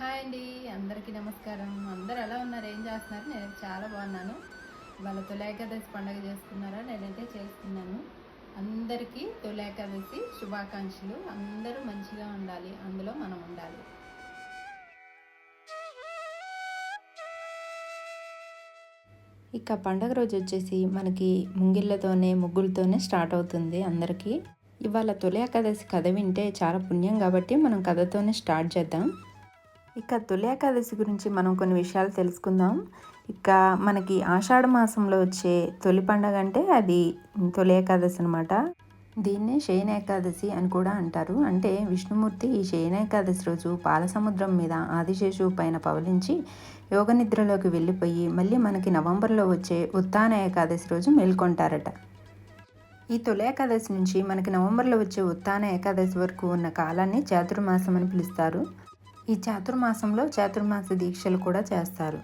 Hi అండి అందరికీ నమస్కారం. అందరు ఎలా ఉన్నారు? ఏం చేస్తున్నారు? నేను చాలా బాగున్నాను. వాళ్ళ తొలి ఏకాదశి పండుగ చేసుకున్నారా? నేనైతే చేసుకున్నాను అందరికీ తొలి ఏకాదశి శుభాకాంక్షలు. అందరూ మంచిగా ఉండాలి. అందులో మనం ఉండాలి. ఇక పండగ రోజు వచ్చేసి మనకి ముంగిళ్ళతోనే ముగ్గులతోనే స్టార్ట్ అవుతుంది అందరికీ. ఇవాళ తొలి ఏకాదశి కథ వింటే చాలా పుణ్యం కాబట్టి మనం కథతోనే స్టార్ట్ చేద్దాం. ఇక తొలి ఏకాదశి గురించి మనం కొన్ని విషయాలు తెలుసుకుందాం. ఇక మనకి ఆషాఢ మాసంలో వచ్చే తొలి పండగ అంటే అది తొలి ఏకాదశి అనమాట దీన్నే శయన ఏకాదశి అని కూడా అంటారు. అంటే విష్ణుమూర్తి ఈ శయన ఏకాదశి రోజు పాలసముద్రం మీద ఆదిశేషువు పైన పవలించి యోగ నిద్రలోకి వెళ్ళిపోయి మళ్ళీ మనకి నవంబర్లో వచ్చే ఉత్తాన ఏకాదశి రోజు మేల్కొంటారట. ఈ తొలి ఏకాదశి నుంచి మనకి నవంబర్లో వచ్చే ఉత్తాన ఏకాదశి వరకు ఉన్న కాలాన్ని చాతుర్మాసం అని పిలుస్తారు. ఈ చాతుర్మాసంలో చాతుర్మాస దీక్షలు కూడా చేస్తారు.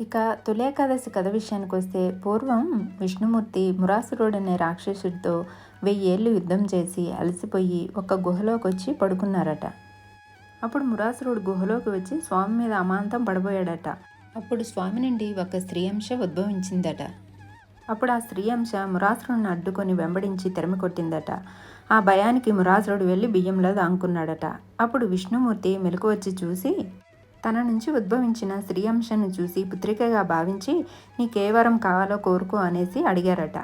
ఇక తులేకాదశి కథ విషయానికి వస్తే పూర్వం విష్ణుమూర్తి మురాసురుడు అనే రాక్షసుడితో వెయ్యేళ్ళు యుద్ధం చేసి అలసిపోయి ఒక గుహలోకి వచ్చి పడుకున్నారట. అప్పుడు మురాసురుడు గుహలోకి వచ్చి స్వామి మీద అమాంతం పడబోయాడట. అప్పుడు స్వామి నుండి ఒక స్త్రీ అంశ ఉద్భవించిందట. అప్పుడు ఆ స్త్రీ అంశ మురాసురుడిని అడ్డుకొని వెంబడించి తెరమి కొట్టిందట. ఆ భయానికి మురాసురుడు వెళ్ళి బియ్యంలో దాంకున్నాడట అప్పుడు విష్ణుమూర్తి మెలకు వచ్చి చూసి తన నుంచి ఉద్భవించిన స్త్రీ అంశను చూసి పుత్రికగా భావించి నీకే వరం కావాలో కోరుకో అనేసి అడిగారట.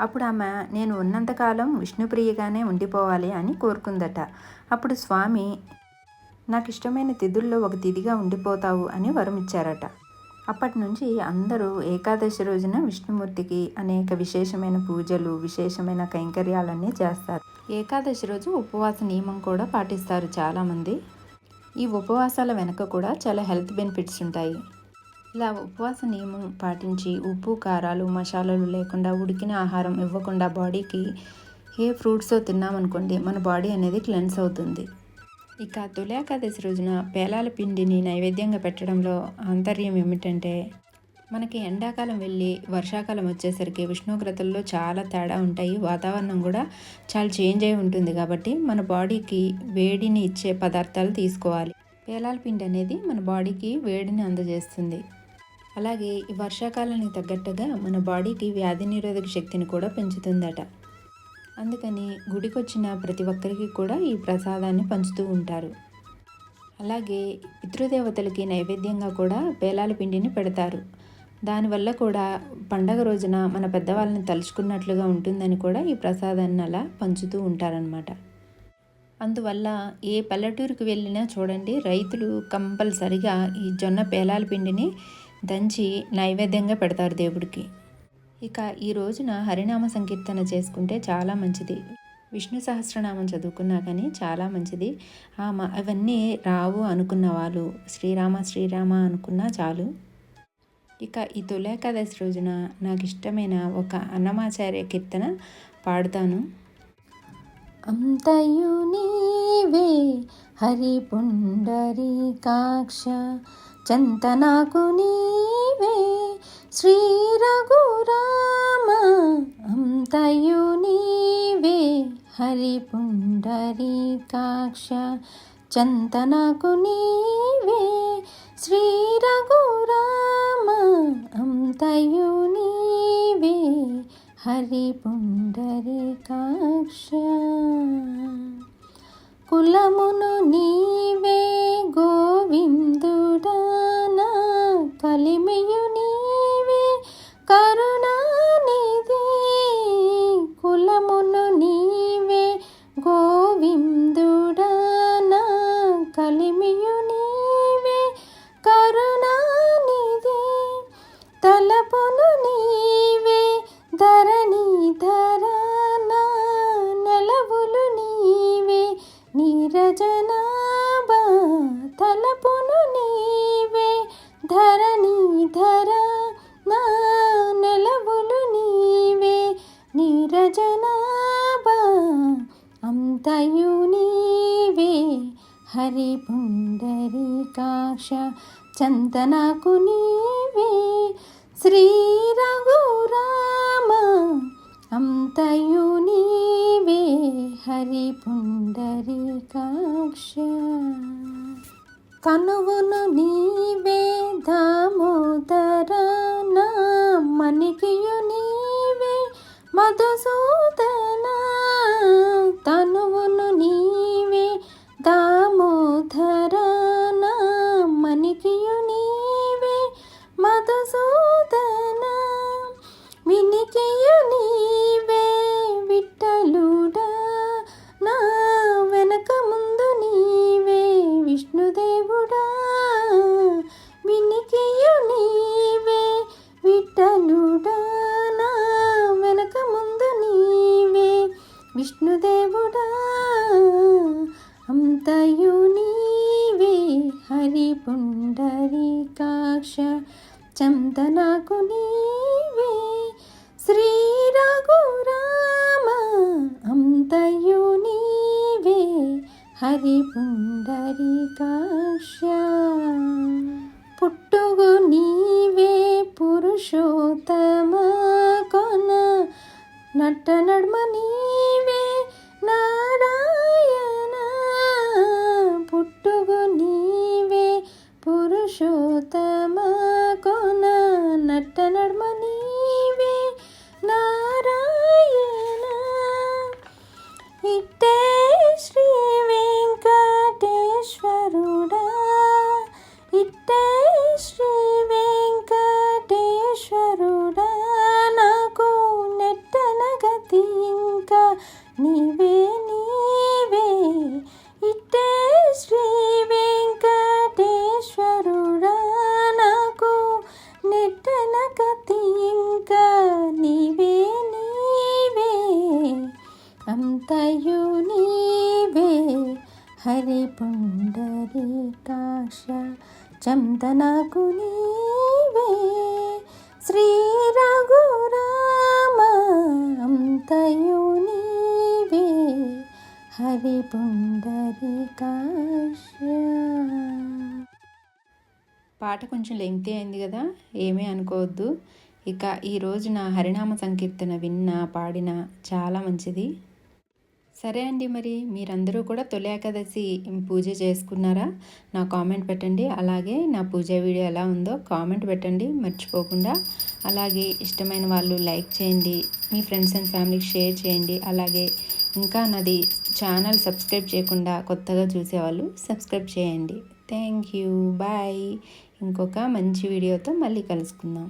అప్పుడు ఆమె నేను ఉన్నంతకాలం విష్ణుప్రియగానే ఉండిపోవాలి అని కోరుకుందట. అప్పుడు స్వామి నాకు ఇష్టమైన తిథుల్లో ఒక తిథిగా ఉండిపోతావు అని వరం ఇచ్చారట అప్పటి నుంచి అందరూ ఏకాదశి రోజున విష్ణుమూర్తికి అనేక విశేషమైన పూజలు విశేషమైన కైంకర్యాలన్నీ చేస్తారు. ఏకాదశి రోజు ఉపవాస నియమం కూడా పాటిస్తారు చాలామంది. ఈ ఉపవాసాల వెనక కూడా చాలా హెల్త్ బెనిఫిట్స్ ఉంటాయి. ఇలా ఉపవాస నియమం పాటించి ఉప్పు కారాలు మసాలాలు లేకుండా ఉడికిన ఆహారం ఇవ్వకుండా బాడీకి ఏ ఫ్రూట్స్ తిన్నామనుకోండి మన బాడీ అనేది క్లెన్స్ అవుతుంది. ఇక తులాకాదశి రోజున పేలాల పిండిని నైవేద్యంగా పెట్టడంలో ఆంతర్యం ఏమిటంటే మనకి ఎండాకాలం వెళ్ళి వర్షాకాలం వచ్చేసరికి ఉష్ణోగ్రతల్లో చాలా తేడా ఉంటాయి. వాతావరణం కూడా చాలా చేంజ్ అయి ఉంటుంది కాబట్టి మన బాడీకి వేడిని ఇచ్చే పదార్థాలు తీసుకోవాలి. పేలాల పిండి అనేది మన బాడీకి వేడిని అందజేస్తుంది. అలాగే ఈ వర్షాకాలానికి తగ్గట్టుగా మన బాడీకి వ్యాధి నిరోధక శక్తిని కూడా పెంచుతుందట. అందుకని గుడికొచ్చిన ప్రతి ఒక్కరికి కూడా ఈ ప్రసాదాన్ని పంచుతూ ఉంటారు. అలాగే పితృదేవతలకి నైవేద్యంగా కూడా పేలాల పిండిని పెడతారు. దానివల్ల కూడా పండగ రోజున మన పెద్దవాళ్ళని తలుచుకున్నట్లుగా ఉంటుందని కూడా ఈ ప్రసాదాన్ని అలా పంచుతూ ఉంటారనమాట అందువల్ల ఏ పల్లెటూరుకి వెళ్ళినా చూడండి రైతులు కంపల్సరిగా ఈ జొన్న పేలాల పిండిని దంచి నైవేద్యంగా పెడతారు దేవుడికి. ఇక ఈ రోజున హరినామ సంకీర్తన చేసుకుంటే చాలా మంచిది. విష్ణు సహస్రనామం చదువుకున్నా కానీ చాలా మంచిది. ఆ అవన్నీ రావు అనుకున్న వాళ్ళు. శ్రీరామ శ్రీరామ అనుకున్నా చాలు. ఇక ఈ తొలేకాదశి రోజున నాకు ఇష్టమైన ఒక అన్నమాచార్య కీర్తన పాడుతాను. అంతయు నీవే హరి పుండరీకాక్ష చంతనాకు నీవే శ్రీ రఘురామ అంతయు నీవే హరి పుండరీకాక్ష చంతనాకు నీవే శ్రీ రఘురామ అంతయు నీవే హరి పుండరీకాక్ష కులమును నీ హరి పుండరీకాక్ష చందనకు నీవే. శ్రీ రఘురామ అంతయు నీవే. హరి పుండరీకాక్ష కనువును నీవే దామోదర నా మణికియు నీవే. మధుసూద విష్ణుదేవుడా అంతయు నీవే హరి పుండరీకాక్ష చందనకు నీవే శ్రీ రఘురామ అంతయు నీవే హరి పుండరీకాక్ష పుట్టుగు నీవే పురుషోత్తమ కొన నట్ట నడ్మ నీ హరి పుండరీకాక్ష చందనకు నీవే. శ్రీ రఘురామ అంతయు నీవే. హరి పుండరీకాక్ష పాట కొంచెం లెంగ్తీ అయింది కదా ఏమీ అనుకోవద్దు. ఇక ఈరోజు నా హరినామ సంకీర్తన విన్న పాడిన చాలా మంచిది. సరే అండి మరి మీరందరూ కూడా తొలి ఏకాదశి పూజ చేసుకున్నారా? నా కామెంట్ పెట్టండి. అలాగే నా పూజ వీడియో ఎలా ఉందో కామెంట్ పెట్టండి. మర్చిపోకుండా. అలాగే ఇష్టమైన వాళ్ళు లైక్ చేయండి. మీ ఫ్రెండ్స్ అండ్ ఫ్యామిలీకి షేర్ చేయండి. అలాగే ఇంకా నాది ఛానల్ సబ్స్క్రైబ్ చేయకుండా కొత్తగా చూసేవాళ్ళు సబ్స్క్రైబ్ చేయండి. Thank you. బాయ్. ఇంకొక మంచి వీడియోతో మళ్ళీ కలుసుకుందాం.